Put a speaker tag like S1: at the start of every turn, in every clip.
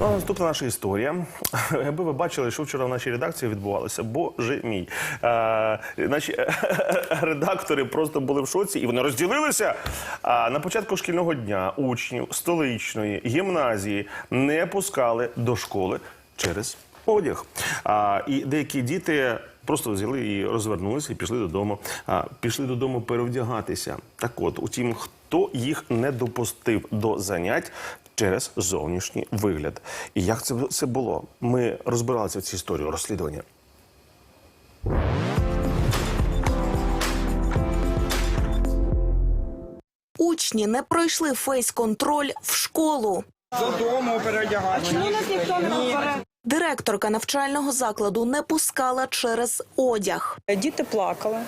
S1: Ну, наступна наша історія. Якби ви бачили, що вчора в нашій редакції відбувалося, боже мій. Е, наші редактори просто були в шоці і вони розділилися. А на початку шкільного дня учнів столичної гімназії не пускали до школи через одяг. А, і деякі діти просто взяли і розвернулися і пішли додому. А, пішли додому перевдягатися. Так от, утім, хто їх не допустив до занять через зовнішній вигляд. І як це, це було? Ми розбиралися в цій історії розслідування.
S2: Учні не пройшли фейс-контроль в школу.
S3: Додому переодягатися.
S2: Директорка навчального закладу не пускала через одяг.
S4: Діти плакали.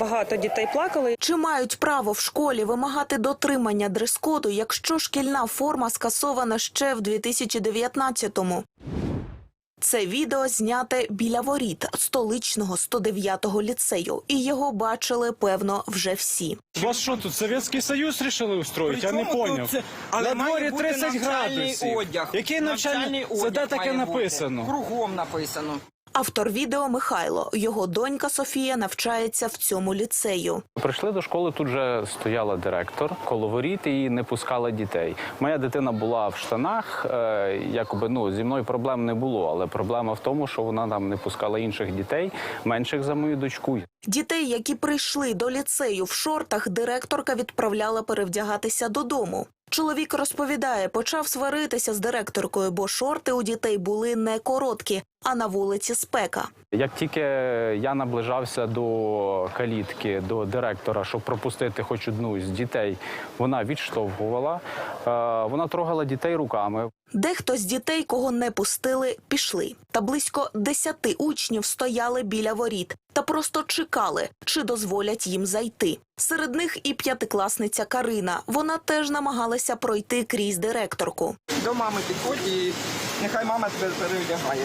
S4: Багато дітей плакали.
S2: Чи мають право в школі вимагати дотримання дрес-коду, якщо шкільна форма скасована ще в 2019-му? Це відео зняте біля воріт столичного 109-го ліцею, і його бачили, певно, вже всі.
S5: У вас що тут Совєтський Союз рішили устроїти? Я не поняв.
S3: це- але
S5: На дворі 30 градусів.
S3: Одяг.
S5: Який навчальний? Це
S3: одяг
S5: де таке написано?
S3: Кругом написано.
S2: Автор відео Михайло. Його донька Софія навчається в цьому ліцею.
S6: Прийшли до школи, тут же стояла директор коло воріт і не пускала дітей. Моя дитина була в штанах, е, якоби ну зі мною проблем не було, але проблема в тому, що вона там не пускала інших дітей, менших за мою дочку.
S2: Дітей, які прийшли до ліцею в шортах, директорка відправляла перевдягатися додому. Чоловік розповідає, почав сваритися з директоркою, бо шорти у дітей були не короткі, а на вулиці спека.
S6: Як тільки я наближався до калітки, до директора, щоб пропустити хоч одну з дітей, вона відштовхувала. Е, Вона трогала дітей руками.
S2: Дехто з дітей, кого не пустили, пішли. Та близько десяти учнів стояли біля воріт та просто чекали, чи дозволять їм зайти. Серед них і п'ятикласниця Карина. Вона теж намагалася пройти крізь директорку.
S3: До мами підходь і нехай мама тебе переодягає.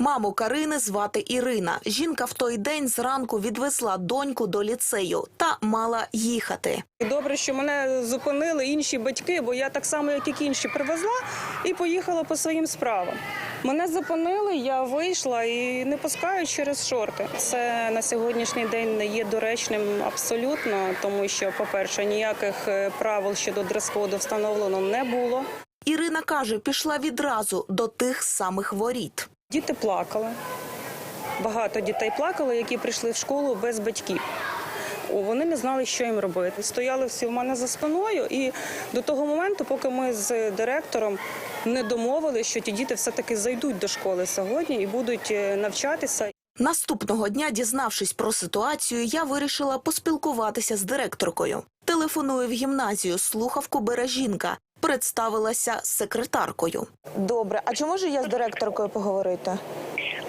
S2: Маму Карини звати Ірина. Жінка в той день зранку відвезла доньку до ліцею та мала їхати.
S4: Добре, що мене зупинили інші батьки, бо я так само, як і інші, привезла і поїхала по своїм справам. Мене зупинили, я вийшла і не пускають через шорти. Це на сьогоднішній день не є доречним абсолютно, тому що, по-перше, ніяких е, правил щодо дрес-коду встановлено не було.
S2: Ірина каже, пішла відразу до тих самих воріт.
S4: Діти плакали. Багато дітей плакали, які прийшли в школу без батьків. Вони не знали, що їм робити. Стояли всі в мене за спиною, і до того моменту, поки ми з директором не домовили, що ті діти все-таки зайдуть до школи сьогодні і будуть е, навчатися.
S2: Наступного дня, дізнавшись про ситуацію, я вирішила поспілкуватися з директоркою. Телефоную в гімназію, слухавку бере жінка. Представилася секретаркою. Добре, а чи можу я з директоркою поговорити?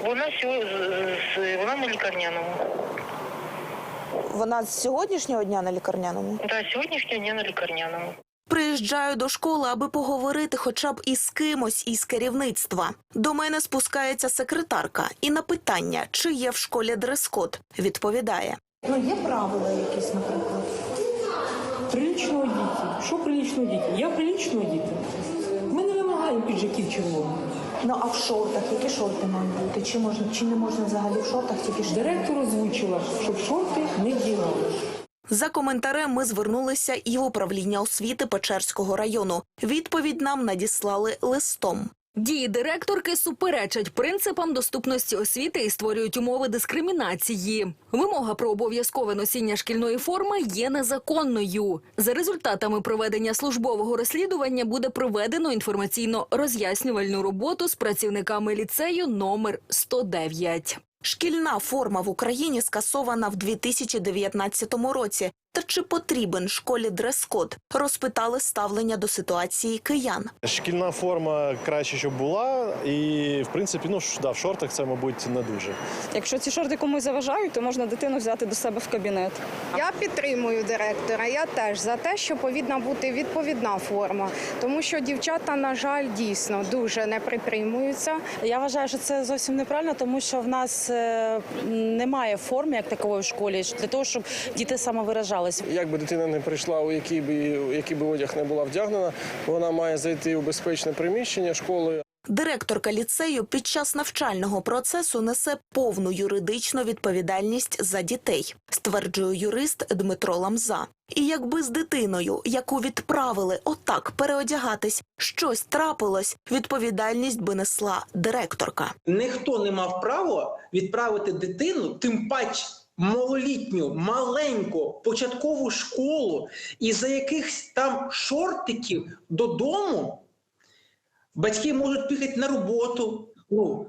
S7: Вона сьо- з- з- вона на лікарняному.
S2: Вона з сьогоднішнього дня на лікарняному.
S7: Да, сьогоднішнього дня на лікарняному.
S2: Приїжджаю до школи, аби поговорити хоча б із кимось із керівництва. До мене спускається секретарка і на питання, чи є в школі дрес-код, відповідає.
S8: Ну, є правила якісь, наприклад. Прилічного діти. Що прилічного діти? Я прилічного діти. Ми не вимагаємо піджаків червоних.
S9: Ну а в шортах які шорти мають бути? Чи можна чи не можна взагалі в шортах тільки ж
S8: Директор озвучила, щоб шорти не вдягали.
S2: За коментарем ми звернулися і в управління освіти Печерського району. Відповідь нам надіслали листом.
S10: Дії директорки суперечать принципам доступності освіти і створюють умови дискримінації. Вимога про обов'язкове носіння шкільної форми є незаконною. За результатами проведення службового розслідування буде проведено інформаційно роз'яснювальну роботу з працівниками ліцею номер 109.
S2: Шкільна форма в Україні скасована в 2019 році. Та чи потрібен школі дрес-код? Розпитали ставлення до ситуації киян.
S11: Шкільна форма краще, щоб була, і в принципі, ну ж, да, в шортах це, мабуть, не дуже.
S4: Якщо ці шорти комусь заважають, то можна дитину взяти до себе в кабінет.
S12: Я підтримую директора. Я теж за те, що повинна бути відповідна форма, тому що дівчата, на жаль, дійсно дуже не притримуються.
S13: Я вважаю, що це зовсім неправильно, тому що в нас е, немає форми як такової в школі для того, щоб діти самовиражалися. Справлялись.
S5: Як би дитина не прийшла, у який би у який би одяг не була вдягнена, вона має зайти у безпечне приміщення школи.
S2: Директорка ліцею під час навчального процесу несе повну юридичну відповідальність за дітей, стверджує юрист Дмитро Ламза. І якби з дитиною, яку відправили отак переодягатись, щось трапилось, відповідальність би несла директорка.
S14: Ніхто не мав права відправити дитину, тим паче малолітню, маленьку початкову школу, і за якихось там шортиків додому батьки можуть піхати на роботу. Ну,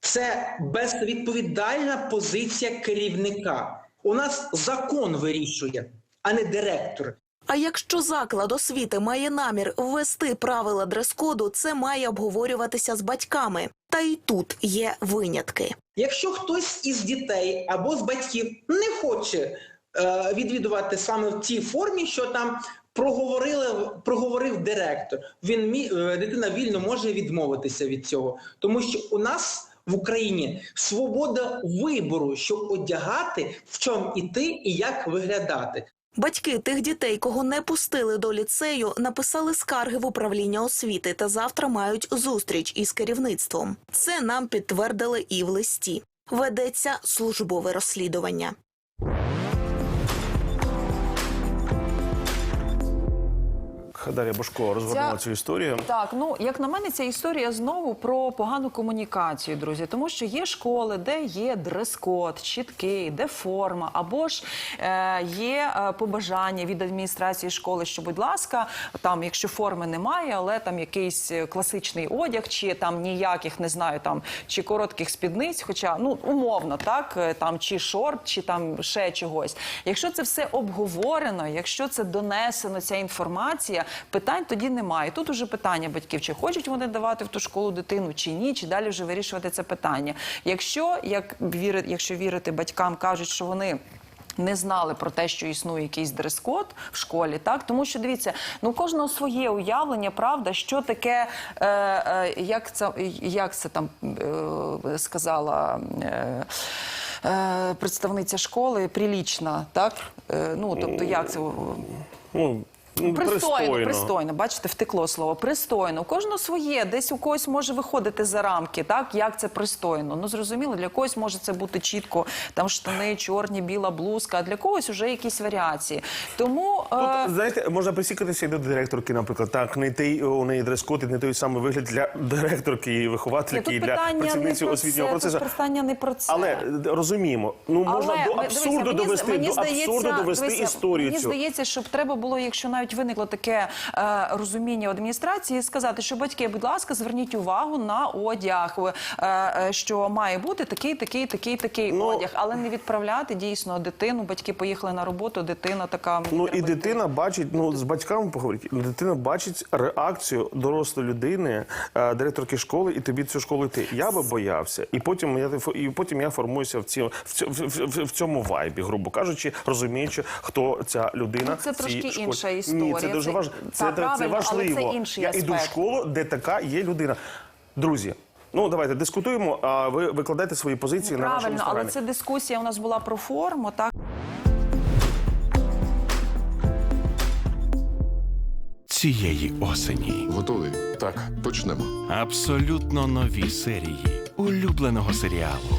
S14: це безвідповідальна позиція керівника. У нас закон вирішує, а не директор.
S2: А якщо заклад освіти має намір ввести правила дрес-коду, це має обговорюватися з батьками. Та й тут є винятки.
S14: Якщо хтось із дітей або з батьків не хоче е, відвідувати саме в тій формі, що там проговорили, проговорив директор, він мі- е, дитина вільно може відмовитися від цього, тому що у нас в Україні свобода вибору, що одягати, в чому іти і як виглядати.
S2: Батьки тих дітей, кого не пустили до ліцею, написали скарги в управління освіти та завтра мають зустріч із керівництвом. Це нам підтвердили і в листі. Ведеться службове розслідування.
S1: Дар'я Бошко розгорнула
S15: Ця-
S1: цю історію.
S15: Так, ну як на мене, ця історія знову про погану комунікацію, друзі. Тому що є школи, де є дрес-код, чіткий, де форма, або ж е, є е, побажання від адміністрації школи, що, будь ласка, там, якщо форми немає, але там якийсь е, класичний одяг, чи там ніяких не знаю, там чи коротких спідниць, хоча ну умовно, так е, там чи шорт, чи там ще чогось. Якщо це все обговорено, якщо це донесено, ця інформація, питань тоді немає. Тут уже питання батьків, чи хочуть вони давати в ту школу дитину, чи ні, чи далі вже вирішувати це питання. Якщо як віри, якщо вірити батькам, кажуть, що вони. Не знали про те, що існує якийсь дрес-код в школі, так тому що дивіться, ну кожного своє уявлення, правда, що таке, е, е, як це як це там е, сказала. Е, е, Представниця школи прилічна, так? Е, ну, тобто, як це
S1: ну,
S15: Пристойно, пристойно, бачите, втекло слово. Пристойно. Кожного своє, десь у когось може виходити за рамки, так як це пристойно. Ну зрозуміло, для когось може це бути чітко, там штани, чорні, біла блузка, а для когось вже якісь варіації. Тому е,
S1: Тут, знаєте, можна присікатися і до директорки, наприклад. Так, не той у неї дрес-код, і не той самий вигляд для директорки і виховательки, і для працівниці
S15: про
S1: освітнього
S15: це,
S1: процесу.
S15: тут питання не про це.
S1: Але е, розуміємо, ну можна
S15: Але,
S1: до абсурду
S15: мені
S1: довести,
S15: з- мені
S1: до
S15: здається,
S1: абсурду довести
S15: дивися,
S1: історію
S15: Мені
S1: цю.
S15: здається, щоб треба було, якщо навіть виникло таке е, розуміння у адміністрації, сказати, що батьки, будь ласка, зверніть увагу на одяг, е, е, що має бути такий, такий, такий, такий
S1: Ну,
S15: одяг, але не відправляти дійсно дитину. Батьки поїхали на роботу, дитина така.
S1: Ну і дитина бачить, ну з батьками поговорити. Дитина бачить реакцію дорослої людини, е, директорки школи, і тобі цю школу йти. Я би боявся, і потім я і потім я формуюся в ці в, в, в, в цьому вайбі, грубо кажучи, розуміючи, хто ця людина.
S15: Ну, це
S1: в
S15: трошки
S1: школі.
S15: інша
S1: Ні,
S15: історія.
S1: це дуже
S15: Це-
S1: важливо. Це, це,
S15: правильно, але це інший
S1: я йду в школу, де така є людина. Друзі. Ну давайте дискутуємо. А ви викладайте свої позиції на нашому
S15: Правильно, але це дискусія у нас була про форму, так.
S16: цієї осені.
S17: Готовий? Так, почнемо.
S16: Абсолютно нові серії улюбленого серіалу